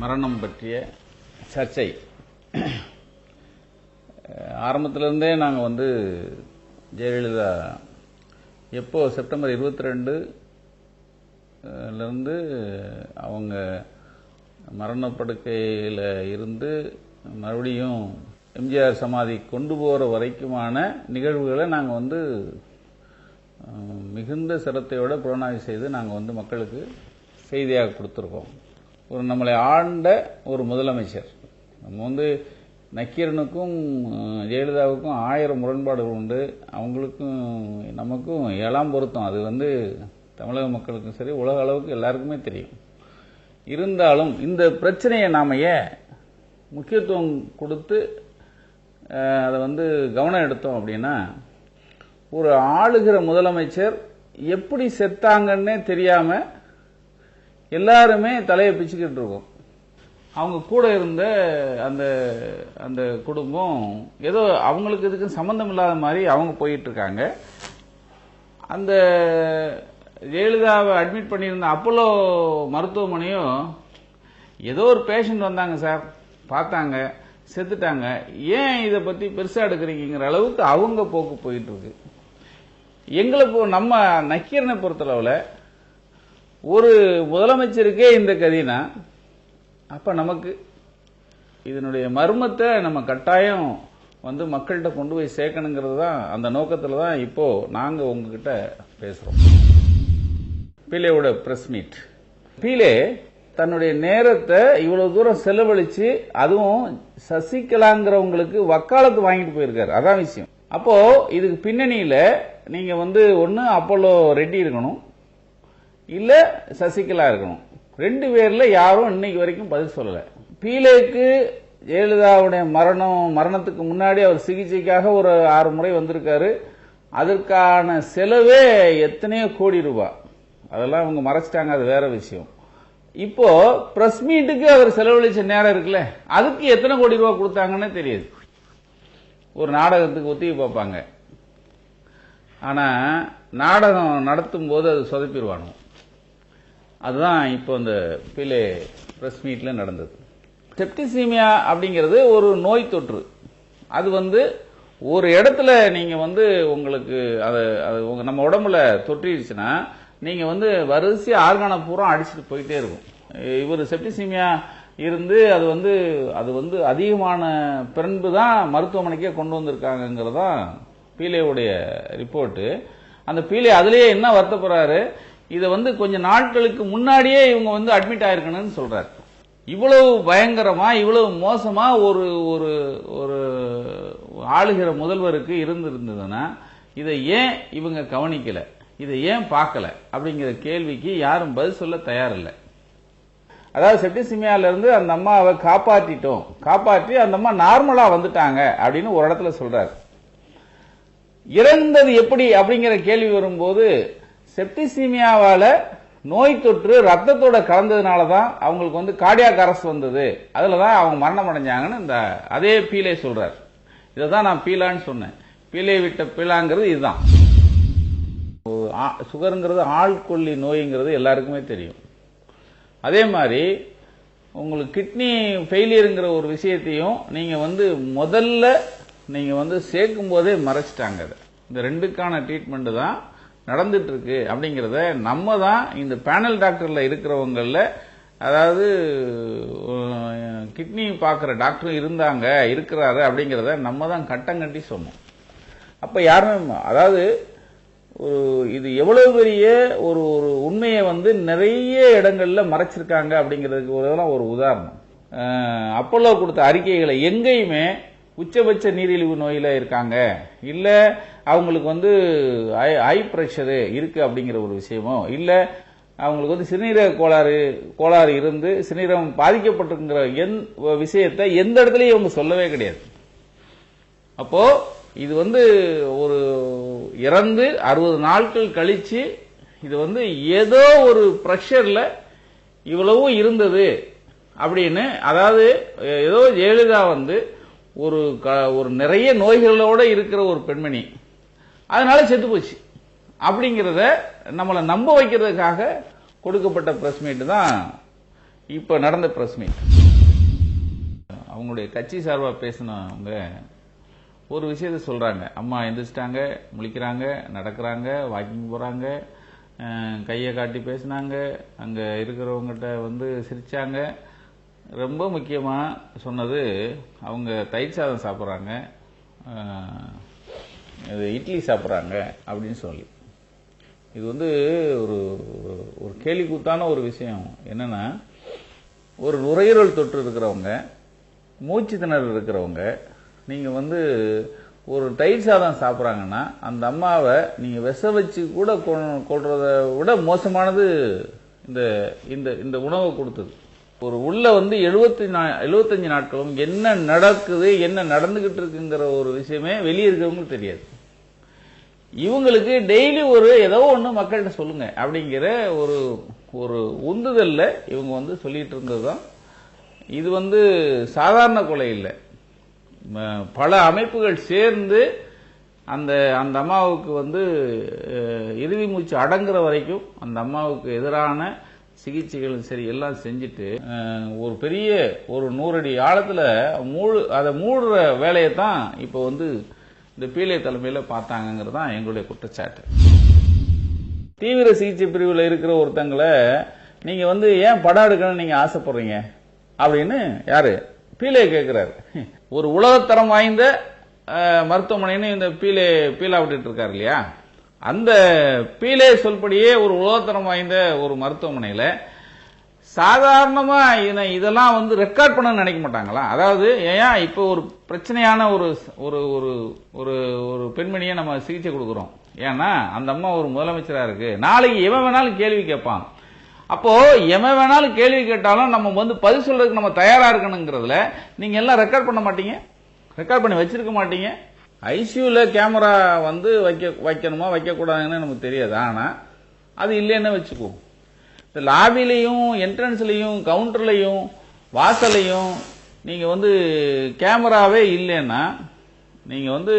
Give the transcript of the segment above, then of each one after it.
மரணம் பற்றிய சர்ச்சை. ஆரம்பத்திலிருந்தே நாங்கள் வந்து ஜெயலலிதா எப்போ செப்டம்பர் இருபத்தி ரெண்டுலேருந்து அவங்க மரணப்படுக்கையில் இருந்து மறுபடியும் எம்ஜிஆர் சமாதி கொண்டு போகிற வரைக்குமான நிகழ்வுகளை நாங்கள் வந்து மிகுந்த சிரத்தையோடு புலனாய்வு செய்து நாங்கள் வந்து மக்களுக்கு செய்தியாக கொடுத்துருக்கோம். ஒரு நம்மளை ஆண்ட ஒரு முதலமைச்சர். நம்ம வந்து நக்கீரனுக்கும் ஜெயலலிதாவுக்கும் ஆயிரம் முரண்பாடுகள் உண்டு. அவங்களுக்கும் நமக்கும் ஏழாம் பொருத்தம். அது வந்து தமிழக மக்களுக்கும் சரி உலக அளவுக்கு எல்லாருக்குமே தெரியும். இருந்தாலும் இந்த பிரச்சனையை நாம ஏன் முக்கியத்துவம் கொடுத்து அதை வந்து கவனம் எடுத்தோம் அப்படின்னா ஒரு ஆளுகிற முதலமைச்சர் எப்படி செத்தாங்கன்னே தெரியாமல் எல்லாருமே தலையை பிச்சுக்கிட்டு இருக்கோம். அவங்க கூட இருந்த அந்த அந்த குடும்பம் ஏதோ அவங்களுக்கு இதுக்கு சம்பந்தம் இல்லாத மாதிரி அவங்க போயிட்டு இருக்காங்க அந்த ஜெயலலிதாவை அட்மிட் பண்ணியிருந்த அப்போலோ மருத்துவமனையும் ஏதோ ஒரு பேஷண்ட் வந்தாங்க சார். பார்த்தாங்க செத்துட்டாங்க. ஏன் இதை பற்றி பெருசாக எடுக்கிறீங்கிற அளவுக்கு அவங்க போக்கு போயிட்டு இருக்கு எங்களை நம்ம நக்கீரனை பொறுத்தளவில் ஒரு முதலமைச்சருக்கே இந்த கதினா அப்ப நமக்கு இதனுடைய மர்மத்தை நம்ம கட்டாயம் வந்து மக்கள்கிட்ட கொண்டு போய் சேர்க்கணுங்கிறது தான் அந்த நோக்கத்தில் தான் இப்போ நாங்கள் உங்ககிட்ட பேசுகிறோம் பீலேவோட பிரஸ் மீட் பீலே தன்னுடைய நேரத்தை இவ்வளவு தூரம் செலவழிச்சு அதுவும் சசிகலாங்கிறவங்களுக்கு வக்காலத்து வாங்கிட்டு போயிருக்காரு. அதான் விஷயம். அப்போ இதுக்கு பின்னணியில நீங்க வந்து ஒன்னு அப்போலோ ரெட்டி இருக்கணும். இல்ல சசிகலா இருக்கணும். ரெண்டு பேர்ல யாரும் இன்னைக்கு வரைக்கும் பதில் சொல்லல. பீலேக்கு ஜெயலலிதாவுடைய மரணம் மரணத்துக்கு முன்னாடி அவர் சிகிச்சைக்காக ஒரு ஆறு முறை வந்திருக்காரு. அதற்கான செலவே எத்தனையோ கோடி ரூபாய் அதெல்லாம் அவங்க மறைச்சிட்டாங்க அது வேற விஷயம். இப்போ பிரஸ் மீட்டுக்கு அவர் செலவழிச்ச நேரம் இருக்குல்ல அதுக்கு எத்தனை கோடி ரூபாய் கொடுத்தாங்கன்னு தெரியுது. ஒரு நாடகத்துக்கு ஒத்திகை பார்ப்பாங்க. ஆனா நாடகம் நடத்தும் போது அது சொதப்பிடுவானோ அதுதான் இப்போ இந்த பிலே பிரஸ் மீட்ல நடந்தது. செப்டிசீமியா அப்படிங்கிறது ஒரு நோய் தொற்று. அது வந்து ஒரு இடத்துல நீங்கள் வந்து உங்களுக்கு அது அது உங்கள் நம்ம உடம்புல தொற்றிடுச்சுன்னா நீங்கள் வந்து வரிசை ஆர்கான பூரா அடிச்சுட்டு போயிட்டே இருக்கும். இவர் செப்டிசீமியா இருந்து அது வந்து அது வந்து அதிகமான பிறன்பு தான் மருத்துவமனைக்கே கொண்டு வந்திருக்காங்கிறதான் பீலேவுடைய ரிப்போர்ட்டு. அந்த பீலே அதுலேயே என்ன வருத்தப்படுறாரு? இதை வந்து கொஞ்ச நாட்களுக்கு முன்னாடியே இவங்க வந்து அட்மிட் ஆயிருக்கணும்னு சொல்றாரு. இவ்வளவு பயங்கரமா இவ்வளவு மோசமா ஒரு ஒரு ஒரு ஆளுகிற முதல்வருக்கு இருந்திருந்ததுன்னா இதை ஏன் இவங்க கவனிக்கல? இதை ஏன் பார்க்கல? அப்படிங்கிற கேள்விக்கு யாரும் பதில் சொல்ல தயாரில்லை. அதாவது செப்டிசிமியால இருந்து அந்த அம்மாவை காப்பாற்றிட்டோம். காப்பாற்றி அந்த அம்மா நார்மலா வந்துட்டாங்க அப்படின்னு ஒரு இடத்துல சொல்றாரு. இறந்தது எப்படி அப்படிங்கிற கேள்வி வரும்போது செப்டிசீமியாவால நோய் தொற்று ரத்தத்தோட கலந்ததுனால தான் அவங்களுக்கு வந்து கார்டியாக் அரசு வந்தது. அதில் தான் அவங்க மரணம் அடைஞ்சாங்கன்னு இந்த அதே பீலே சொல்றார். இதை தான் நான் பீலான்னு சொன்னேன். பீலே விட்ட பீலாங்கிறது இதுதான். ஆ- சுகருங்கிறது ஆள்கொல்லி நோய்ங்கிறது எல்லாருக்குமே தெரியும். அதே மாதிரி உங்களுக்கு கிட்னி ஃபெயிலியருங்கிற ஒரு விஷயத்தையும் நீங்கள் வந்து முதல்ல நீங்கள் வந்து சேர்க்கும் போதே மறைச்சிட்டாங்க அதை. இந்த ரெண்டுக்கான ட்ரீட்மெண்ட் தான் நடந்துட்டு இருக்கு அப்படிங்கிறத நம்ம தான் இந்த பேனல் டாக்டர்ல இருக்கிறவங்கள அதாவது கிட்னி பார்க்குற டாக்டரும் இருந்தாங்க இருக்கிறாரு அப்படிங்கிறத நம்ம தான் கட்டம் கட்டி சொன்னோம். அப்போ யாருமே அதாவது ஒரு இது எவ்வளவு பெரிய ஒரு ஒரு உண்மையை வந்து நிறைய இடங்கள்ல மறைச்சிருக்காங்க அப்படிங்கிறதுக்கு ஒரு இதெல்லாம் ஒரு உதாரணம். அப்பல்லோ கொடுத்த அறிக்கைகளை எங்கேயுமே உச்சபட்ச நீரிழிவு நோயில் இருக்காங்க. இல்லை அவங்களுக்கு வந்து ஐ ஐ ப்ரெஷரு இருக்குது அப்படிங்கிற ஒரு விஷயமோ இல்லை அவங்களுக்கு வந்து சிறுநீரக கோளாறு கோளாறு இருந்து சிறுநீரகம் பாதிக்கப்பட்டிருக்கிற எந் விஷயத்தை எந்த இடத்துலையும் இவங்க சொல்லவே கிடையாது. அப்போ இது வந்து ஒரு இறந்து அறுபது நாட்கள் கழிச்சு இது வந்து ஏதோ ஒரு ப்ரெஷரில் இவ்வளவும் இருந்தது அப்படின்னு அதாவது ஏதோ ஜெயலலிதா வந்து ஒரு க- ஒரு நிறைய நோய்களோட இருக்கிற ஒரு பெண்மணி. அதனால செத்து போச்சு. அப்படிங்கிறத நம்மளை நம்ப வைக்கிறதுக்காக கொடுக்கப்பட்ட பிரஸ் மீட் தான் இப்போ நடந்த பிரஸ் மீட் அவங்களுடைய கட்சி சார்பாக பேசினவங்க ஒரு விஷயத்த சொல்கிறாங்க அம்மா எந்திரிச்சிட்டாங்க முழிக்கிறாங்க நடக்கிறாங்க வாக்கிங் போகிறாங்க கையை காட்டி பேசினாங்க அங்கே இருக்கிறவங்ககிட்ட வந்து சிரிச்சாங்க. ரொம்ப முக்கியமாக சொன்னது அவங்க தயிர் சாதம் சாப்பிட்றாங்க இது இட்லி சாப்பிட்றாங்க அப்படின்னு சொல்லி. இது வந்து ஒரு ஒரு- கேலி கூத்தான ஒரு விஷயம். என்னன்னா ஒரு நுரையீரல் தொற்று இருக்கிறவங்க மூச்சு திணறல் இருக்கிறவங்க நீங்கள் வந்து ஒரு தயிர் சாதம் சாப்பிட்றாங்கன்னா அந்த அம்மாவை நீங்கள் விஷ வச்சு கூட கொள்றதை விட மோசமானது இந்த இந்த இந்த உணவை கொடுத்தது. ஒரு உள்ள வந்து எழுபத்தி எழுபத்தஞ்சு நாட்களும் என்ன நடக்குது என்ன நடந்துகிட்டு இருக்குங்கிற ஒரு விஷயமே வெளியே இருக்கிறவங்களுக்கு தெரியாது. இவங்களுக்கு டெய்லி ஒரு ஏதோ ஒன்று மக்கள்கிட்ட சொல்லுங்க அப்படிங்கிற ஒரு ஒரு உந்துதல்ல இவங்க வந்து சொல்லிட்டு இருந்ததுதான். இது வந்து சாதாரண கொலை இல்லை. பல அமைப்புகள் சேர்ந்து அந்த அந்த அம்மாவுக்கு வந்து இறுதி மூச்சு அடங்குற வரைக்கும் அந்த அம்மாவுக்கு எதிரான சிகிச்சைகளும் சரி எல்லாம் செஞ்சுட்டு ஒரு பெரிய ஒரு நூறடி ஆழத்தில் மூழு அதை மூடுற வேலையை தான் இப்போ வந்து இந்த பீலே தலைமையில் பார்த்தாங்கிறது தான் எங்களுடைய குற்றச்சாட்டு. தீவிர சிகிச்சை பிரிவில் இருக்கிற ஒருத்தங்களை நீங்கள் வந்து ஏன் படம் எடுக்கணும்னு நீங்கள் ஆசைப்படுறீங்க? அப்படின்னு யாரு? பீலே கேட்குறாரு ஒரு உலகத்தரம் வாய்ந்த மருத்துவமனைன்னு இந்த பீலே பீலா விட்டுட்டு இருக்காரு இல்லையா? அந்த பீலே சொல்படியே ஒரு உலகத்தனம் வாய்ந்த ஒரு மருத்துவமனையில சாதாரணமா இதனை இதெல்லாம் வந்து ரெக்கார்ட் பண்ண நினைக்க மாட்டாங்களா? அதாவது ஏன் இப்போ ஒரு பிரச்சனையான ஒரு ஒரு ஒரு ஒரு ஒரு பெண்மணியை நம்ம சிகிச்சை கொடுக்குறோம். ஏன்னா அந்த அம்மா ஒரு முதலமைச்சரா இருக்கு. நாளைக்கு எவன் வேணாலும் கேள்வி கேட்பான். அப்போ எவன் வேணாலும் கேள்வி கேட்டாலும் நம்ம வந்து பதில் சொல்றதுக்கு நம்ம தயாரா இருக்கணுங்கிறதுல நீங்க எல்லாம் ரெக்கார்ட் பண்ண மாட்டீங்க? ரெக்கார்ட் பண்ணி வச்சிருக்க மாட்டீங்க? ஐசியூல கேமரா வந்து வைக்க வைக்கணுமா வைக்கக்கூடாதுன்னு நமக்கு தெரியாது. ஆனா அது இல்லைன்னு வச்சுக்குவோம் இந்த லாபிலையும் என்ட்ரன்ஸ்லையும் கவுண்டர்லையும் வாசலையும் நீங்க வந்து கேமராவே இல்லைன்னா நீங்க வந்து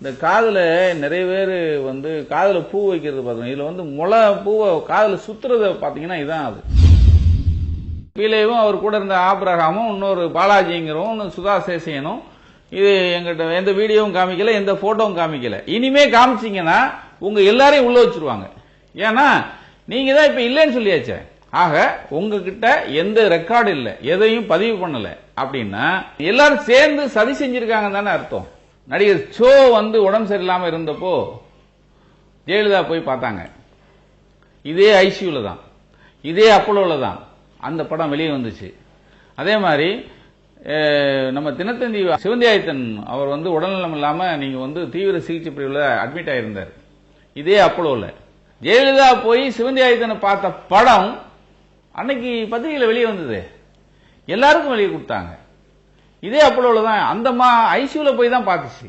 இந்த காதில் நிறைய பேர் வந்து காதில் பூ வைக்கிறது பார்த்தீங்கன்னா இதில் வந்து முளை பூவை காதில் சுற்றுறதை பார்த்தீங்கன்னா இதான் அது. கீழேவும் அவர் கூட இருந்த ஆப்ரஹாமும் இன்னொரு பாலாஜிங்கிறவும் சுதா சேசியனும் இது எங்கிட்ட எந்த வீடியோவும் காமிக்கல எந்த போட்டோவும் காமிக்கல. இனிமே காமிச்சிங்கன்னா உங்க எல்லாரையும் உள்ள வச்சிருவாங்க. ஏன்னா நீங்க தான் இப்ப இல்லைன்னு சொல்லியாச்சே. ஆக உங்ககிட்ட எந்த ரெக்கார்டு இல்லை எதையும் பதிவு பண்ணல அப்படின்னா எல்லாரும் சேர்ந்து சதி செஞ்சிருக்காங்க தானே அர்த்தம். நடிகர் சோ வந்து உடம்பு சரியில்லாம இருந்தப்போ ஜெயலலிதா போய் பார்த்தாங்க. இதே ஐசியூல தான். இதே அப்போலோல தான். அந்த படம் வெளியே வந்துச்சு. அதே மாதிரி நம்ம தினத்தந்தி சிவந்தியாயத்தன் அவர் வந்து உடல்நலம் இல்லாமல் நீங்கள் வந்து தீவிர சிகிச்சை பிரிவில் அட்மிட் ஆகியிருந்தார் இதே அப்போலோல. ஜெயலலிதா போய் சிவந்தியாயத்தனை பார்த்த படம் அன்னைக்கு பத்திரிகையில் வெளியே வந்தது. எல்லாருக்கும் வெளியே கொடுத்தாங்க. இதே அப்போலோல தான் அந்த மா ஐசியூவில் போய் தான் பார்த்துச்சு.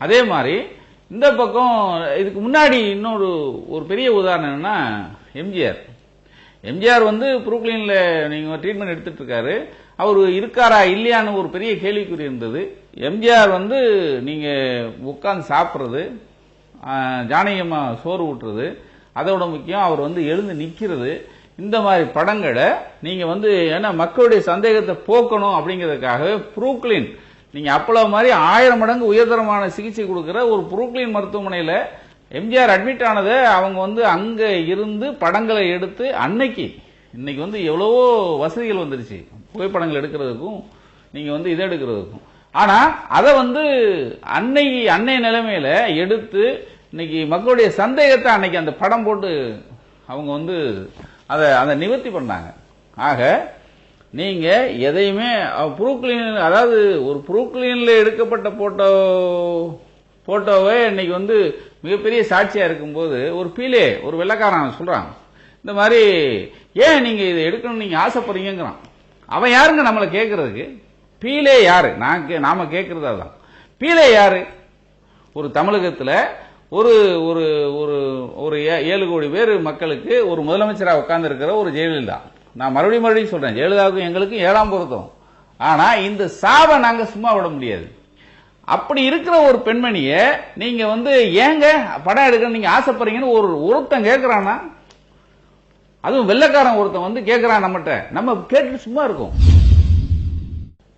அதே மாதிரி இந்த பக்கம் இதுக்கு முன்னாடி இன்னொரு ஒரு பெரிய உதாரணம் என்னன்னா எம்ஜிஆர். எம்ஜிஆர் வந்து புரூக்லின்ல நீங்கள் ட்ரீட்மெண்ட் எடுத்துட்டு இருக்காரு. அவர் இருக்காரா இல்லையான்னு ஒரு பெரிய கேள்விக்குறி இருந்தது. எம்ஜிஆர் வந்து நீங்கள் உட்காந்து சாப்பிட்றது ஜானகியம்மா சோறு ஊட்டுறது அதோட முக்கியம் அவர் வந்து எழுந்து நிற்கிறது இந்த மாதிரி படங்களை நீங்கள் வந்து ஏன்னா மக்களுடைய சந்தேகத்தை போக்கணும் அப்படிங்கிறதுக்காகவே புரூக்லின் நீங்கள் அப்பளோ மாதிரி ஆயிரம் மடங்கு உயர்தரமான சிகிச்சை கொடுக்குற ஒரு புரூக்லின் மருத்துவமனையில் எம்ஜிஆர் அட்மிட் ஆனதை அவங்க வந்து அங்கே இருந்து படங்களை எடுத்து அன்னைக்கு இன்னைக்கு வந்து எவ்வளவோ வசதிகள் வந்துருச்சு. புகைப்படங்கள் எடுக்கிறதுக்கும் நீங்கள் வந்து இதை எடுக்கிறதுக்கும். ஆனால் அதை வந்து அன்னைக்கு அன்னைய நிலைமையில் எடுத்து இன்னைக்கு மக்களுடைய சந்தேகத்தை அன்னைக்கு அந்த படம் போட்டு அவங்க வந்து அதை அதை நிவர்த்தி பண்ணாங்க. ஆக நீங்கள் எதையுமே புரூக்ளின் அதாவது ஒரு புரூக்ளீனில் எடுக்கப்பட்ட போட்டோ போட்டோவை இன்னைக்கு வந்து மிகப்பெரிய சாட்சியாக இருக்கும்போது ஒரு பீலே ஒரு வெள்ளக்காரன் சொல்கிறான் இந்த மாதிரி ஏன் நீங்கள் இதை எடுக்கணும்னு நீங்கள் ஆசைப்படுறீங்கிறான் அவன் யாருங்க நம்மளை கேட்கறதுக்கு பீலே யாரு? நான் கே- நாம கேட்கறது அதான் பீலே யாரு? ஒரு தமிழகத்தில் ஒரு ஒரு ஒரு ஒரு ஏ- ஏழு கோடி பேர் மக்களுக்கு ஒரு முதலமைச்சராக உட்கார்ந்துருக்கிற ஒரு ஜெயலலிதா. நான் மறுபடியும் மறுபடியும் சொல்கிறேன் ஜெயலலிதாவுக்கும் எங்களுக்கும் ஏழாம் பொருத்தம். ஆனால் இந்த சாவை நாங்கள் சும்மா விட முடியாது. அப்படி இருக்கிற ஒரு பெண்மணியை நீங்கள் வந்து ஏங்க படம் எடுக்க நீங்கள் ஆசைப்படுறீங்கன்னு ஒரு ஒருத்தன் கேட்குறான்னா அதுவும் வெள்ளைக்காரன் ஒருத்தன் வந்து கேட்கறான் நம்மகிட்ட. நம்ம கேட்டு சும்மா இருக்கும்.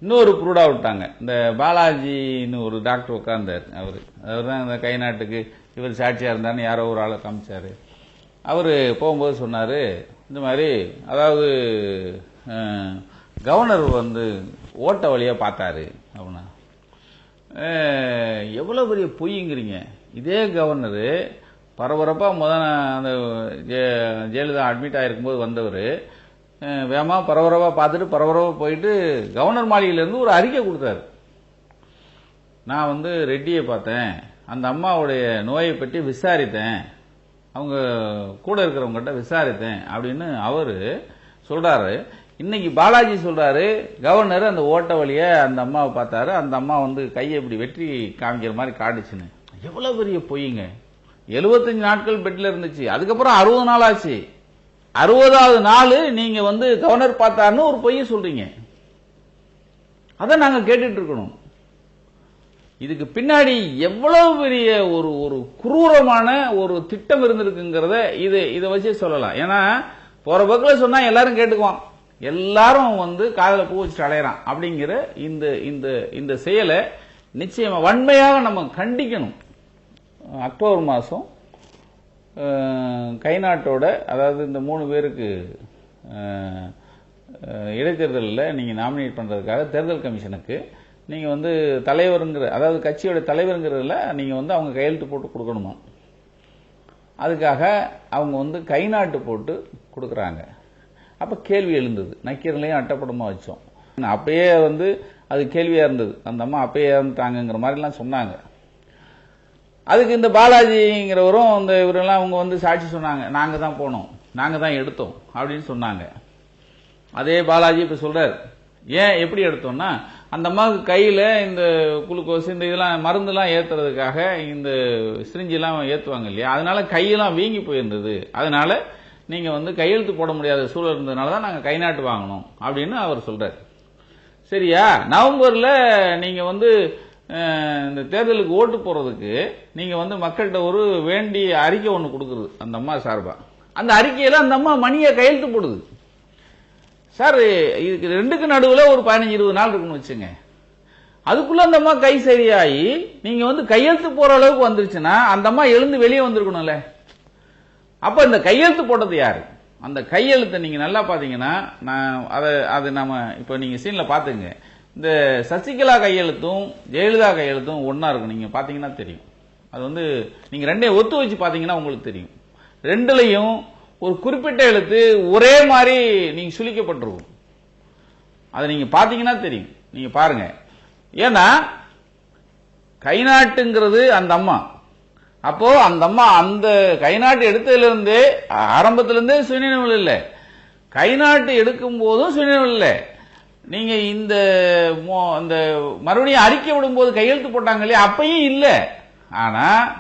இன்னொரு ப்ரூடா விட்டாங்க. இந்த பாலாஜின்னு ஒரு டாக்டர் உட்கார்ந்தார் அவர். அவர் தான் இந்த கை நாட்டுக்கு இவர் சாட்சியாக இருந்தாருன்னு யாரோ ஒரு ஆளை காமிச்சார். அவர் போகும்போது சொன்னார் இந்த மாதிரி அதாவது கவர்னர் வந்து ஓட்ட வழியாக பார்த்தாரு அப்படின்னா. எவ்வளோ பெரிய பொய்ங்கிறீங்க. இதே கவர்னரு பரபரப்பாக முத அந்த ஜெ- ஜெயலலிதா அட்மிட் ஆகிருக்கும்போது வந்தவர். வேகமாக பரபரப்பாக பார்த்துட்டு பரபரப்பாக போயிட்டு கவர்னர் மாளிகையிலேருந்து ஒரு அறிக்கை கொடுத்தாரு. நான் வந்து ரெட்டியை பார்த்தேன். அந்த அம்மாவுடைய நோயை பற்றி விசாரித்தேன். அவங்க கூட இருக்கிறவங்ககிட்ட விசாரித்தேன் அப்படின்னு அவர் சொல்கிறாரு இன்னைக்கு பாலாஜி சொல்கிறாரு கவர்னர் அந்த ஓட்ட வழியை அந்த அம்மாவை பார்த்தாரு. அந்த அம்மா வந்து கையை இப்படி வெற்றி காமிக்கிற மாதிரி காட்டுச்சுன்னு. எவ்வளோ பெரிய பொய்யுங்க 75 நாட்கள் பெட்ல இருந்துச்சு. அதுக்கப்புறம் அறுபது நாள் ஆச்சு. அறுபதாவது நாள் நீங்க வந்து கவர்னர் பார்த்தாருன்னு ஒரு பொய்ய சொல்றீங்க. அதை நாங்க கேட்டுட்டு இருக்கணும். இதுக்கு பின்னாடி எவ்வளவு பெரிய ஒரு ஒரு குரூரமான ஒரு திட்டம் இருந்திருக்குங்கிறத இது இதை வச்சு சொல்லலாம். ஏன்னா போற பக்கில் சொன்னா எல்லாரும் கேட்டுக்குவான். எல்லாரும் வந்து காதல பூ வச்சுட்டு அலையறான். அப்படிங்கிற இந்த இந்த இந்த செயலை நிச்சயமா வன்மையாக நம்ம கண்டிக்கணும். அக்டோபர் மாதம் கை நாட்டோட அதாவது இந்த மூணு பேருக்கு இடைத்தேர்தலில் நீங்கள் நாமினேட் பண்ணுறதுக்காக தேர்தல் கமிஷனுக்கு. நீங்கள் வந்து தலைவருங்கிற அதாவது கட்சியோட தலைவருங்கிறதுல நீங்கள் வந்து அவங்க கையெழுத்து போட்டு கொடுக்கணுமா? அதுக்காக அவங்க வந்து கை நாட்டு போட்டு கொடுக்குறாங்க. அப்போ கேள்வி எழுந்தது. நக்கீரலையும் அட்டப்படமாக வச்சோம். அப்பயே வந்து அது கேள்வியாக இருந்தது. அந்த அம்மா அப்பயே இறந்துட்டாங்கங்கிற மாதிரிலாம் சொன்னாங்க. அதுக்கு இந்த பாலாஜிங்கிறவரும் இந்த இவரெல்லாம் அவங்க வந்து சாட்சி சொன்னாங்க. நாங்கள் தான் போனோம். நாங்கள் தான் எடுத்தோம் அப்படின்னு சொன்னாங்க. அதே பாலாஜி இப்போ சொல்கிறார் ஏன் எப்படி எடுத்தோம்னா அந்த அம்மாவுக்கு கையில் இந்த குளுக்கோஸ் இந்த இதெல்லாம் மருந்துலாம் ஏத்துறதுக்காக இந்த சிரிஞ்செல்லாம் ஏற்றுவாங்க இல்லையா? அதனால கையெல்லாம் வீங்கி போயிருந்தது. அதனால நீங்கள் வந்து கையெழுத்து போட முடியாத சூழல் இருந்ததுனால தான் நாங்கள் கை நாட்டு வாங்கினோம் அப்படின்னு அவர் சொல்கிறார் சரியா? நவம்பரில் நீங்கள் வந்து இந்த தேர்தலுக்கு ஓட்டு போறதுக்கு நீங்க வந்து மக்கள்கிட்ட ஒரு வேண்டிய அறிக்கை ஒன்று கொடுக்குறது அந்த அம்மா சார்பா. அந்த அறிக்கையில அந்த அம்மா மணியை கையெழுத்து போடுது. சார் இதுக்கு ரெண்டுக்கு நடுவில் ஒரு பதினஞ்சு இருபது நாள் இருக்குன்னு வச்சுங்க. அதுக்குள்ள அந்த அம்மா கை சரியாகி நீங்க வந்து கையெழுத்து போற அளவுக்கு வந்துருச்சுன்னா அந்த அம்மா எழுந்து வெளியே வந்திருக்கணும்ல. அப்ப இந்த கையெழுத்து போட்டது யாரு? அந்த கையெழுத்தை நீங்க நல்லா பாத்தீங்கன்னா நான் அதை அது நம்ம இப்ப நீங்க சீன்ல பாத்துங்க இந்த சசிகலா கையெழுத்தும் ஜெயலலிதா கையெழுத்தும் ஒன்னா இருக்கும். நீங்க பாத்தீங்கன்னா தெரியும். அது வந்து நீங்க ரெண்டையும் ஒத்து வச்சு பாத்தீங்கன்னா உங்களுக்கு தெரியும். ரெண்டுலையும் ஒரு குறிப்பிட்ட எழுத்து ஒரே மாதிரி நீங்க சுழிக்கப்பட்டிருக்கும் அதை நீங்க பாத்தீங்கன்னா தெரியும். நீங்க பாருங்க. ஏன்னா கைநாட்டுங்கிறது அந்த அம்மா. அப்போ அந்த அம்மா அந்த கைநாட்டு எடுத்ததுலேருந்தே இருந்தே சுயநினைவு இல்லை. கைநாட்டு எடுக்கும் போதும் சுயநினைவு இல்லை. நீங்க இந்த மோ- அந்த மறுபடியும் அறிக்கை விடும்போது கையெழுத்து போட்டாங்க இல்லையா? அப்பயும் இல்லை. ஆனா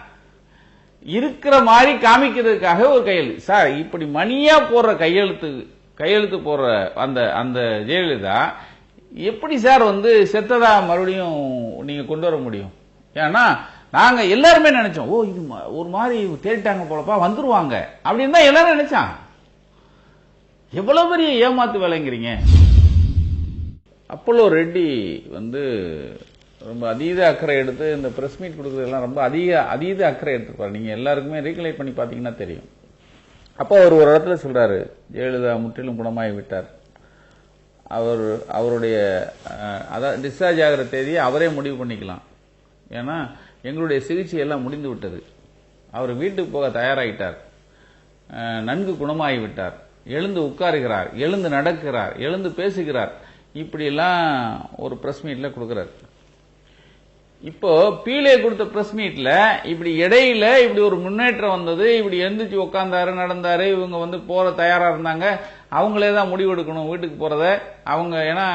இருக்கிற மாதிரி காமிக்கிறதுக்காக ஒரு கையெழுத்து. சார் இப்படி மணியா போடுற கையெழுத்து கையெழுத்து போடுற அந்த அந்த ஜெயலலிதா எப்படி சார் வந்து செத்ததா மறுபடியும் நீங்க கொண்டு வர முடியும்? ஏன்னா நாங்க எல்லாருமே நினைச்சோம் ஓ இது ஒரு மாதிரி தேடிட்டாங்க போலப்பா வந்துருவாங்க. அப்படின்னு தான் எல்லாரும் நினைச்சான் எவ்வளவு பெரிய ஏமாத்து வேலைங்கிறீங்க. அப்போலோ ரெட்டி வந்து ரொம்ப அதீத அக்கறை எடுத்து இந்த ப்ரெஸ் மீட் கொடுக்குறதெல்லாம் ரொம்ப அதிக அதீத அக்கறை எடுத்துருப்பார். நீங்கள் எல்லாருக்குமே ரீகலைட் பண்ணி பார்த்தீங்கன்னா தெரியும். அப்போ அவர் ஒரு இடத்துல சொல்கிறாரு ஜெயலலிதா முற்றிலும் குணமாகி விட்டார். அவர் அவருடைய அதான் அதாவது டிஸ்சார்ஜ் ஆகிற தேதியை அவரே முடிவு பண்ணிக்கலாம். ஏன்னா எங்களுடைய சிகிச்சை எல்லாம் முடிந்து விட்டது. அவர் வீட்டுக்கு போக தயாராகிட்டார் நன்கு குணமாகி விட்டார். எழுந்து உட்காருகிறார். எழுந்து நடக்கிறார். எழுந்து பேசுகிறார். இப்படியெல்லாம் ஒரு பிரஸ் மீட்ல கொடுக்கிறார். இப்போ பீலே கொடுத்த பிரஸ் மீட்ல இப்படி இடையில இப்படி ஒரு முன்னேற்றம் வந்தது இப்படி எந்திரிச்சு உட்காந்தாரு நடந்தாரு இவங்க வந்து போற தயாரா இருந்தாங்க அவங்களே தான் முடிவெடுக்கணும் வீட்டுக்கு போறத. அவங்க ஏன்னா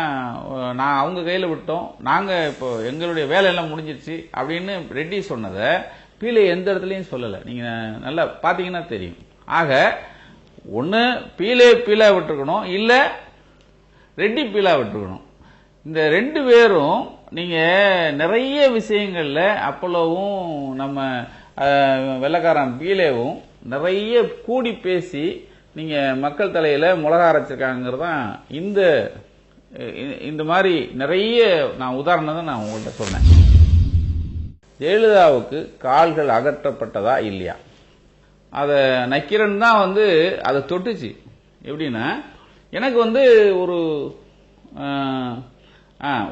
நான் அவங்க கையில விட்டோம் நாங்க இப்போ எங்களுடைய வேலையெல்லாம் முடிஞ்சிருச்சு அப்படின்னு ரெட்டி சொன்னதை பீலே எந்த இடத்துலையும் சொல்லல. நீங்க நல்லா பாத்தீங்கன்னா தெரியும். ஆக ஒன்னு பீலே பீலா விட்டுருக்கணும் இல்ல ரெட்டி பீலாக விட்டுருக்கணும் இந்த ரெண்டு பேரும் நீங்கள் நிறைய விஷயங்களில் அப்போலோவும் நம்ம வெள்ளக்காரன் பீலேவும் நிறைய கூடி பேசி நீங்கள் மக்கள் தலையில் மிளகா அரைச்சிருக்காங்கிறது தான் இந்த இந்த மாதிரி நிறைய நான் உதாரணம் தான் நான் உங்கள்கிட்ட சொன்னேன். ஜெயலலிதாவுக்கு கால்கள் அகற்றப்பட்டதா இல்லையா? அதை நக்கிரன் தான் வந்து அதை தொட்டுச்சு. எப்படின்னா எனக்கு வந்து ஒரு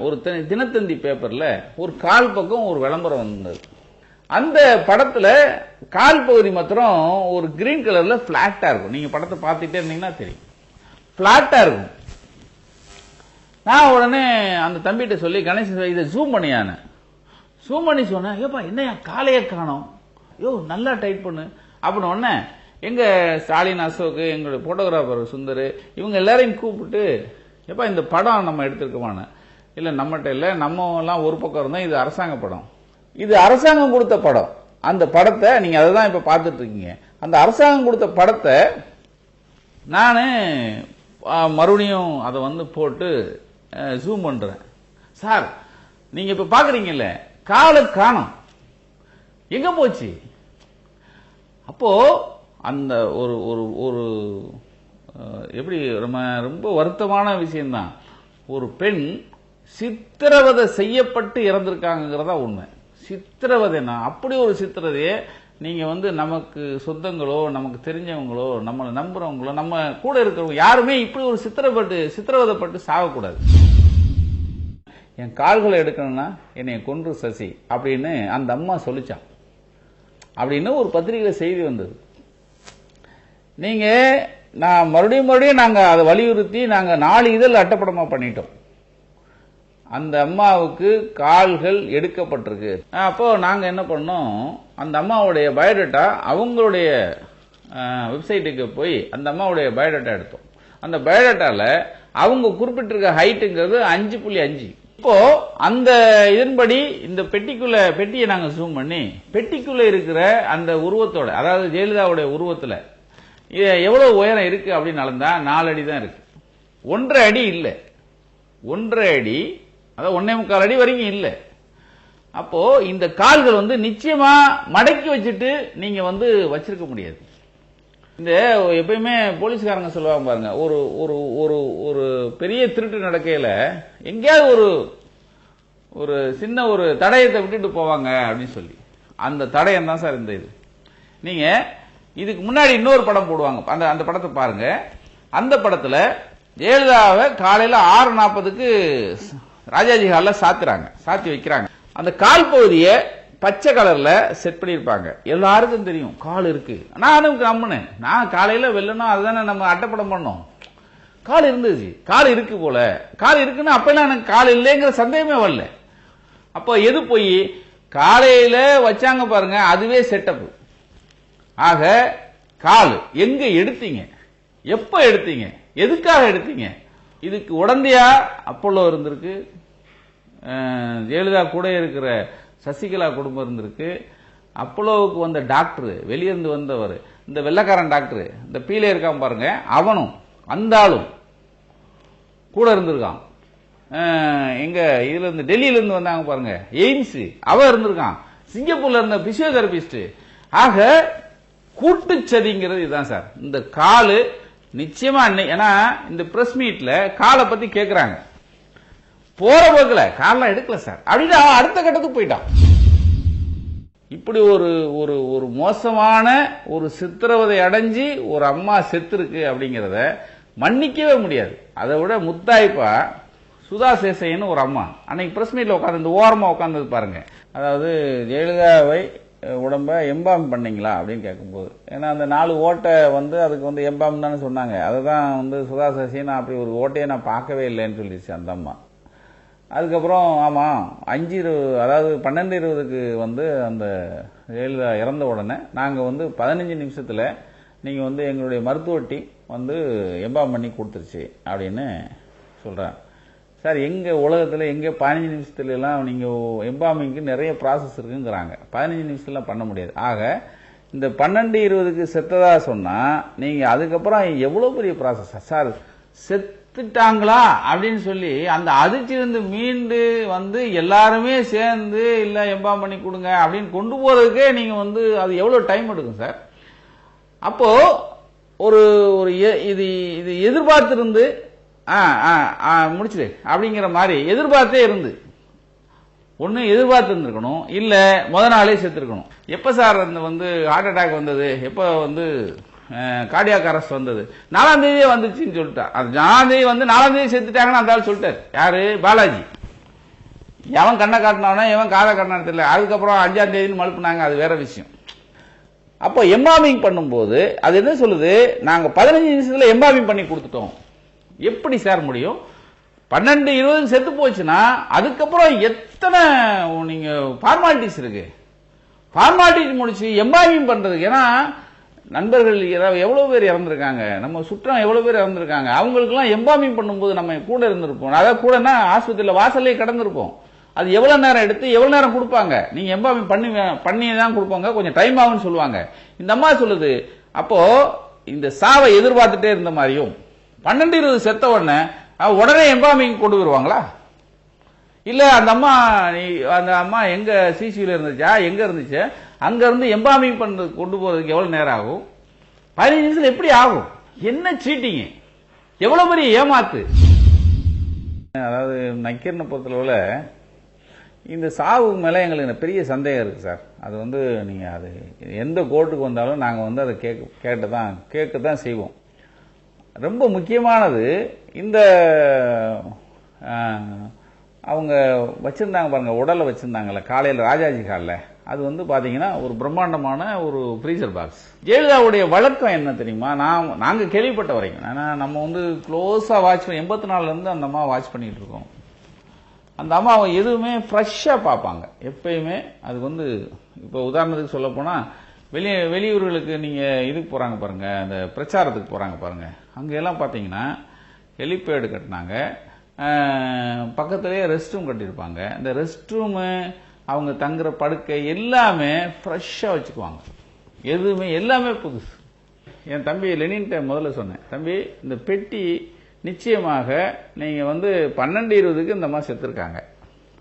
ஒரு தினத்தந்தி பேப்பர்ல ஒரு கால் பக்கம் ஒரு விளம்பரம் வந்தது. அந்த படத்துல கால் பகுதி மாத்திரம் ஒரு கிரீன் கலர்ல பிளாட்டா இருக்கும். நீங்க படத்தை பார்த்துட்டே இருந்தீங்கன்னா தெரியும். பிளாட்டா இருக்கும். நான் உடனே அந்த தம்பிகிட்ட சொல்லி கணேசன் இதை ஜூம் பண்ணியான ஜூம் பண்ணி சொன்னேன் ஏப்பா என்னையா காலையே காணோம். ஐயோ நல்லா டைட் பண்ணு. அப்படின்னு உடனே எங்க ஸ்டாலின் அசோக் எங்களுடைய போட்டோகிராஃபர் சுந்தர் இவங்க எல்லாரையும் கூப்பிட்டு ஏப்பா இந்த படம் நம்ம எடுத்திருக்கோமான்னு? இல்லை நம்மகிட்ட இல்லை. நம்ம எல்லாம் ஒரு பக்கம் இருந்தோம். இது அரசாங்க படம். இது அரசாங்கம் கொடுத்த படம். அந்த படத்தை நீங்கள் அதை தான் இப்போ பார்த்துட்டு இருக்கீங்க அந்த அரசாங்கம் கொடுத்த படத்தை நான் மறுபடியும் அதை வந்து போட்டு ஜூம் பண்ணுறேன் சார் நீங்கள் இப்போ பார்க்குறீங்கல்ல காலை காணும். எங்கே போச்சு? அப்போது அந்த ஒரு ஒரு ஒரு எப்படி ரொம்ப ரொம்ப வருத்தமான விஷயம்தான். ஒரு பெண் சித்திரவதை செய்யப்பட்டு இறந்திருக்காங்கிறதா உண்மை. சித்திரவதைனா அப்படி ஒரு சித்திரதையை நீங்கள் வந்து நமக்கு சொந்தங்களோ நமக்கு தெரிஞ்சவங்களோ நம்மளை நம்புறவங்களோ நம்ம கூட இருக்கிறவங்க யாருமே இப்படி ஒரு சித்திரப்பட்டு சித்திரவதைப்பட்டு சாகக்கூடாது. என் கால்களை எடுக்கணும்னா என்னை கொன்று சசி அப்படின்னு அந்த அம்மா சொல்லிச்சான். அப்படின்னு ஒரு பத்திரிகையில் செய்தி வந்தது. நீங்க நான் மறுபடியும் மறுபடியும் நாங்க அதை வலியுறுத்தி நாங்க நாலு இதழ் அட்டப்படமா பண்ணிட்டோம். அந்த அம்மாவுக்கு கால்கள் எடுக்கப்பட்டிருக்கு. அப்போ நாங்க என்ன பண்ணோம் அந்த அம்மாவுடைய பயோடேட்டா அவங்களுடைய வெப்சைட்டுக்கு போய் அந்த அம்மாவுடைய பயோடேட்டா எடுத்தோம். அந்த பயோடேட்டால அவங்க குறிப்பிட்டிருக்க ஹைட்டுங்கிறது அஞ்சு புள்ளி அஞ்சு. இப்போ அந்த இதன்படி இந்த பெட்டிக்குள்ள பெட்டியை நாங்க ஜூம் பண்ணி பெட்டிக்குள்ள இருக்கிற அந்த உருவத்தோட அதாவது ஜெயலலிதாவுடைய உருவத்துல எவ்வளவு உயரம் இருக்கு அப்படின்னு அளந்தா நாலு அடி தான் இருக்கு. ஒன்றரை அடி இல்லை. ஒன்றரை அடி அதாவது ஒன்னே முக்கால் அடி வரைக்கும் இல்லை. அப்போ இந்த கால்கள் வந்து நிச்சயமா மடக்கி வச்சுட்டு நீங்க வந்து வச்சிருக்க முடியாது. இந்த எப்பயுமே போலீஸ்காரங்க சொல்லுவாங்க பாருங்க ஒரு ஒரு ஒரு ஒரு பெரிய திருட்டு நடக்கையில எங்கேயாவது ஒரு ஒரு சின்ன ஒரு தடயத்தை விட்டுட்டு போவாங்க அப்படின்னு சொல்லி. அந்த தடயம் தான் சார் இந்த இது. நீங்க இதுக்கு முன்னாடி இன்னொரு படம் போடுவாங்க. அந்த அந்த படத்தை பாருங்க. அந்த படத்துல ஜெயலலிதாவை காலையில ஆறு நாற்பதுக்கு ராஜாஜி ஹாலில் சாத்துறாங்க. சாத்தி வைக்கிறாங்க. அந்த கால் பகுதியை பச்சை கலர்ல செட் பண்ணியிருப்பாங்க. எல்லாருக்கும் தெரியும். கால் இருக்கு. நானும் கம்முனேன். நான் காலையில வெல்லணும் அதுதானே நம்ம அட்டைப்படம் பண்ணோம். கால் இருந்துச்சு. கால் இருக்கு போல. கால் இருக்குன்னு அப்பெல்லாம் எனக்கு கால் இல்லைங்கிற சந்தேகமே வரல. அப்போ எது போய்? காலையில வச்சாங்க பாருங்க. அதுவே செட்டப் ஆக கால். எங்க எடுத்தீங்க? எப்ப எடுத்தீங்க? எதுக்காக எடுத்தீங்க? இதுக்கு உடந்தையா அப்போலோ இருந்திருக்கு. ஜெயலலிதா கூட இருக்கிற சசிகலா குடும்பம் இருந்திருக்கு. அப்போலோவுக்கு வந்த டாக்டர் வெளியிருந்து வந்தவர் இந்த வெள்ளக்காரன் டாக்டர் இந்த பீலே இருக்கான் பாருங்க அவனும் அந்த ஆளும் கூட இருந்திருக்கான். எங்க இதுல இருந்து டெல்லியில இருந்து வந்தாங்க பாருங்க எய்ம்ஸ் அவன் இருந்திருக்கான். சிங்கப்பூர்ல இருந்த பிசியோதெரபிஸ்ட் ஆக கூட்டுச்சதிங்கிறது இதுதான் சார். இந்த காலு நிச்சயமா அன்னை- ஏன்னா இந்த பிரஸ் மீட்ல காலை பத்தி கேட்கிறாங்க போற போக்குல காலெல்லாம் எடுக்கல சார். அப்படின்னு அடுத்த கட்டத்துக்கு போயிட்டான். இப்படி ஒரு ஒரு ஒரு மோசமான ஒரு சித்திரவதை அடைஞ்சு ஒரு அம்மா செத்துருக்கு அப்படிங்கிறத மன்னிக்கவே முடியாது. அதை விட முத்தாய்ப்பா சுதா சேசைன்னு ஒரு அம்மா. அன்னைக்கு பிரஸ் மீட்ல உட்காந்து இந்த ஓரமா உட்காந்தது பாருங்க. அதாவது ஜெயலலிதாவை உடம்ப எம்பாம் பண்ணீங்களா அப்படின்னு கேட்கும்போது ஏன்னா அந்த நாலு ஓட்டை வந்து அதுக்கு வந்து எம்பாம் தானே சொன்னாங்க. அதை தான் வந்து சுதா சசி நான் அப்படி ஒரு ஓட்டையை நான் பார்க்கவே இல்லைன்னு சொல்லிடுச்சு அந்த அம்மா. அதுக்கப்புறம் ஆமாம் அஞ்சு இருபது அதாவது பன்னெண்டு இருபதுக்கு வந்து அந்த ஜெயலலிதா இறந்த உடனே நாங்கள் வந்து பதினஞ்சு நிமிஷத்தில் நீங்கள் வந்து எங்களுடைய மருத்துவ டீம் வந்து எம்பாம் பண்ணி கொடுத்துருச்சு அப்படின்னு சொல்கிறேன் சார் எங்கே உலகத்தில் எங்கே பதினஞ்சு நிமிஷத்துலலாம் நீங்கள் எம்பாமிங்க்கு நிறைய ப்ராசஸ் இருக்குங்கிறாங்க. பதினஞ்சு நிமிஷத்துலாம் பண்ண முடியாது. ஆக இந்த பன்னெண்டு இருபதுக்கு செத்ததா சொன்னால் நீங்கள் அதுக்கப்புறம் எவ்வளோ பெரிய ப்ராசஸ் சார் செத்துட்டாங்களா? அப்படின்னு சொல்லி அந்த அதிர்ச்சியிலிருந்து மீண்டு வந்து எல்லாருமே சேர்ந்து இல்லை எம்பாம் பண்ணி கொடுங்க அப்படின்னு கொண்டு போகிறதுக்கே நீங்கள் வந்து அது எவ்வளோ டைம் எடுக்கும் சார்? அப்போது ஒரு ஒரு இது இது எதிர்பார்த்திருந்து முடிச்சிடு. அப்படிங்கிற மாதிரி எதிர்பார்த்தே இருந்து. ஒன்று எதிர்பார்த்து இருந்திருக்கணும் இல்லை முத நாளே செத்துருக்கணும். எப்போ சார் அந்த வந்து ஹார்ட் அட்டாக் வந்தது? எப்போ வந்து கார்டியாக் அரஸ்ட் வந்தது? நாலாம் தேதியே வந்துச்சுன்னு சொல்லிட்டான் அது நாலாம் தேதி வந்து நாலாம் தேதி செத்துட்டாங்கன்னு அந்த ஆள் சொல்லிட்டார். யாரு? பாலாஜி. எவன் கண்ணை காட்டினானோ எவன் காதை காட்டினான்னு தெரியல. அதுக்கப்புறம் அஞ்சாம் தேதின்னு மழுப்புனாங்க. அது வேற விஷயம். அப்போ எம்பாமிங் பண்ணும்போது அது என்ன சொல்லுது? நாங்கள் பதினஞ்சு நிமிஷத்தில் எம்பாமிங் பண்ணி கொடுத்துட்டோம். எப்படி சார் முடியும்? பன்னெண்டு இருபது செத்து போச்சுன்னா அதுக்கப்புறம் எத்தனை நீங்க ஃபார்மாலிட்டிஸ் இருக்கு. ஃபார்மாலிட்டிஸ் முடிச்சு எம்பாமிங் பண்றதுக்கு. ஏன்னா நண்பர்கள் எவ்வளவு பேர் இறந்திருக்காங்க? நம்ம சுற்றம் எவ்வளவு பேர் இறந்திருக்காங்க? அவங்களுக்குலாம் எம்பாமிங் பண்ணும்போது நம்ம கூட இருந்திருப்போம். அதாவது கூடனா ஆஸ்பத்திரியில வாசல்லே கடந்திருப்போம். அது எவ்வளவு நேரம் எடுத்து எவ்வளவு நேரம் கொடுப்பாங்க? நீங்க எம்பாமிங் பண்ணி பண்ணி தான் கொடுப்பாங்க. கொஞ்சம் டைம் ஆகும்னு சொல்லுவாங்க. இந்த அம்மா சொல்லுது அப்போ இந்த சாவை எதிர்பார்த்துட்டே இருந்த மாதிரியும் பன்னெண்டு இருபது செத்த உடனே உடனே எம்பாமிங் கொண்டு வருவாங்களா? இல்ல அந்த அம்மா நீ- அந்த அம்மா எங்க சிசியில் இருந்துச்சா? எங்க இருந்துச்சு? அங்க இருந்து எம்பாமிங் பண்ண கொண்டு போறதுக்கு எவ்வளவு நேரம் ஆகும்? பதினஞ்சு நிமிஷத்துல எப்படி ஆகும்? என்ன சீட்டிங் எவ்வளவு பெரிய ஏமாத்து? அதாவது நக்கீரனை பொறுத்தளவுல இந்த சாவு மேலே எங்களுக்கு பெரிய சந்தேகம் இருக்குது சார். அது வந்து நீங்கள் அது எந்த கோர்ட்டுக்கு வந்தாலும் நாங்கள் வந்து அதை கேட்க கேட்டு தான் கேட்க தான் செய்வோம். ரொம்ப முக்கியமானது இந்த அவங்க வச்சுருந்தாங்க பாருங்கள் உடலை வச்சுருந்தாங்கல்ல காலையில் ராஜாஜி காலில். அது வந்து பார்த்தீங்கன்னா ஒரு பிரம்மாண்டமான ஒரு ஃப்ரீசர் பாக்ஸ் ஜெயலலிதாவுடைய வழக்கம் என்ன தெரியுமா? நான் நாங்கள் கேள்விப்பட்ட வரைக்கும். ஏன்னா நம்ம வந்து க்ளோஸாக வாட்ச் பண்ணி எண்பத்தி நாலுலேருந்து அந்த அம்மா வாட்ச் பண்ணிகிட்டு இருக்கோம். அந்த அம்மா அவங்க எதுவுமே ஃப்ரெஷ்ஷாக பார்ப்பாங்க. எப்பயுமே அது வந்து இப்போ உதாரணத்துக்கு சொல்ல போனால் வெளியே வெளியூர்களுக்கு நீங்கள் இதுக்கு போகிறாங்க பாருங்கள் அந்த பிரச்சாரத்துக்கு போகிறாங்க பாருங்கள் அங்கெல்லாம் பார்த்தீங்கன்னா ஹெலிபேடு கட்டினாங்க. பக்கத்துலேயே ரெஸ்ட் ரூம் கட்டியிருப்பாங்க. இந்த ரெஸ்ட் ரூமு அவங்க தங்குற படுக்கை எல்லாமே ஃப்ரெஷ்ஷாக வச்சுக்குவாங்க. எதுவுமே எல்லாமே புதுசு. என் தம்பி லெனின்ட்ட முதல்ல சொன்னேன். தம்பி இந்த பெட்டி நிச்சயமாக நீங்கள் வந்து பன்னெண்டு இருபதுக்கு இந்த மாதிரி செத்துருக்காங்க.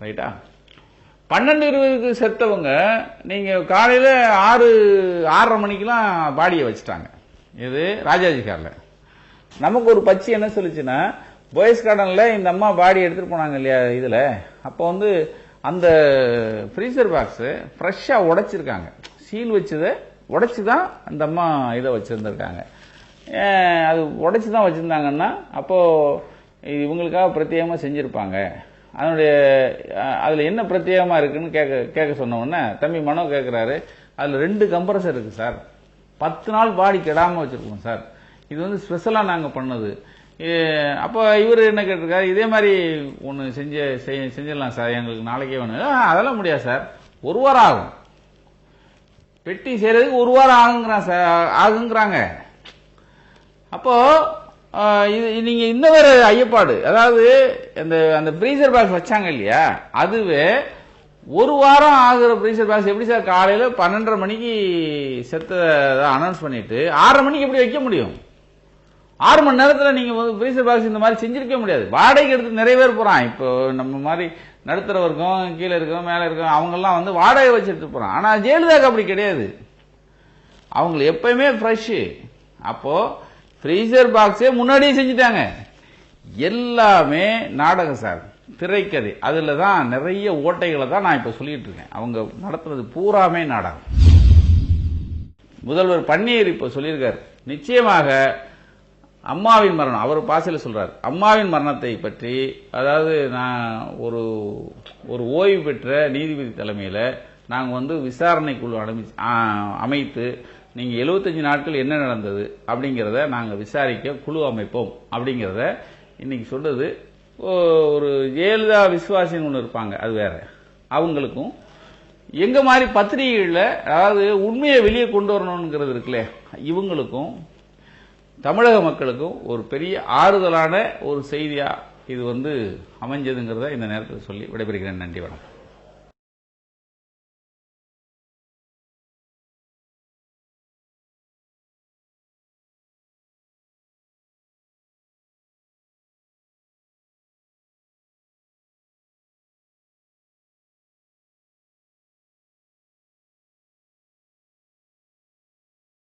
ரைட்டா? பன்னெண்டு இருபதுக்கு செத்தவங்க நீங்க காலையில ஆறு ஆறரை மணிக்கெல்லாம் பாடியை வச்சுட்டாங்க. இது ராஜாஜி காரில். நமக்கு ஒரு பச்சி என்ன சொல்லுச்சுன்னா பாய்ஸ் கார்டனில் இந்த அம்மா பாடி எடுத்துட்டு போனாங்க இல்லையா இதில் அப்போ வந்து அந்த ஃப்ரீசர் பாக்ஸு ஃப்ரெஷ்ஷாக உடைச்சிருக்காங்க. சீல் வச்சதை உடைச்சி தான் அந்த அம்மா இதை வச்சுருந்துருக்காங்க. அது உடைச்சி தான் வச்சுருந்தாங்கன்னா அப்போது இவங்களுக்காக பிரத்யேகமாக செஞ்சுருப்பாங்க. அதனுடைய அதில் என்ன பிரத்யேகமாக இருக்குன்னு கேட்க கேட்க சொன்ன தம்பி மனோ கேட்குறாரு அதில் ரெண்டு கம்ப்ரஸர் இருக்குது சார். பத்து நாள் பாடி கெடாமல் வச்சுருக்கோம் சார். இது வந்து ஸ்பெஷலாக நாங்கள் பண்ணது. அப்போ இவர் என்ன கேட்டிருக்காரு இதே மாதிரி ஒன்று செஞ்ச செய்- செஞ்சிடலாம் சார் எங்களுக்கு நாளைக்கே வேணும். அதெல்லாம் முடியாது சார். ஒரு வாரம் ஆகும். பெட்டி செய்கிறதுக்கு ஒரு வாரம் ஆகுங்கிறான் சார் ஆகுங்கிறாங்க. அப்போது இது நீங்க இன்னும் வேற ஐயப்பாடு. அதாவது அந்த அந்த ஃப்ரீசர் பாக்ஸ் வச்சாங்க இல்லையா? அதுவே ஒரு வாரம் ஆகுற ஃப்ரீசர் பாக்ஸ் எப்படி சார் காலையில பன்னெண்டரை மணிக்கு செத்த அனௌன்ஸ் பண்ணிட்டு ஆறரை மணிக்கு எப்படி வைக்க முடியும்? ஆறு மணி நேரத்தில் நீங்க வந்து ஃப்ரீசர் பாக்ஸ் இந்த மாதிரி செஞ்சிருக்க முடியாது. வாடகைக்கு எடுத்து நிறைய பேர் போறான். இப்போ நம்ம மாதிரி நடுத்தர வர்க்கம் கீழே இருக்கோம் மேலே இருக்கோம் அவங்கெல்லாம் வந்து வாடகை வச்சு எடுத்து போறான். ஆனால் ஜெயலலிதாக்கு அப்படி கிடையாது. அவங்க எப்பயுமே ஃப்ரெஷ்ஷு அப்போது ஃப்ரீசர் பாக்ஸே முன்னாடியே செஞ்சுட்டாங்க. எல்லாமே நாடகம் சார் திரைக்கதை. அதில் தான் நிறைய ஓட்டைகளை தான் நான் இப்போ சொல்லிட்டு இருக்கேன். அவங்க நடத்துறது பூராமே நாடகம். முதல்வர் பன்னீர் இப்போ சொல்லியிருக்காரு. நிச்சயமாக அம்மாவின் மரணம் அவர் பாசையில் சொல்றார். அம்மாவின் மரணத்தை பற்றி அதாவது நான் ஒரு ஒரு ஓய்வு பெற்ற நீதிபதி தலைமையில் நாங்கள் வந்து விசாரணை குழு அனுமி அமைத்து நீங்கள் எழுபத்தஞ்சு நாட்கள் என்ன நடந்தது அப்படிங்கிறத நாங்கள் விசாரிக்க குழு அமைப்போம் அப்படிங்கிறத இன்னைக்கு சொல்றது. ஒரு ஜெயலலிதா விசுவாசின்னு ஒன்று இருப்பாங்க அது வேற. அவங்களுக்கும் எங்க மாதிரி பத்திரிகைகளில் அதாவது உண்மையை வெளியே கொண்டு வரணுங்கிறது இருக்குல்ல இவங்களுக்கும் தமிழக மக்களுக்கும் ஒரு பெரிய ஆறுதலான ஒரு செய்தியா இது வந்து அமைஞ்சதுங்கிறத இந்த நேரத்தில் சொல்லி விடைபெறுகிறேன். நன்றி வணக்கம்.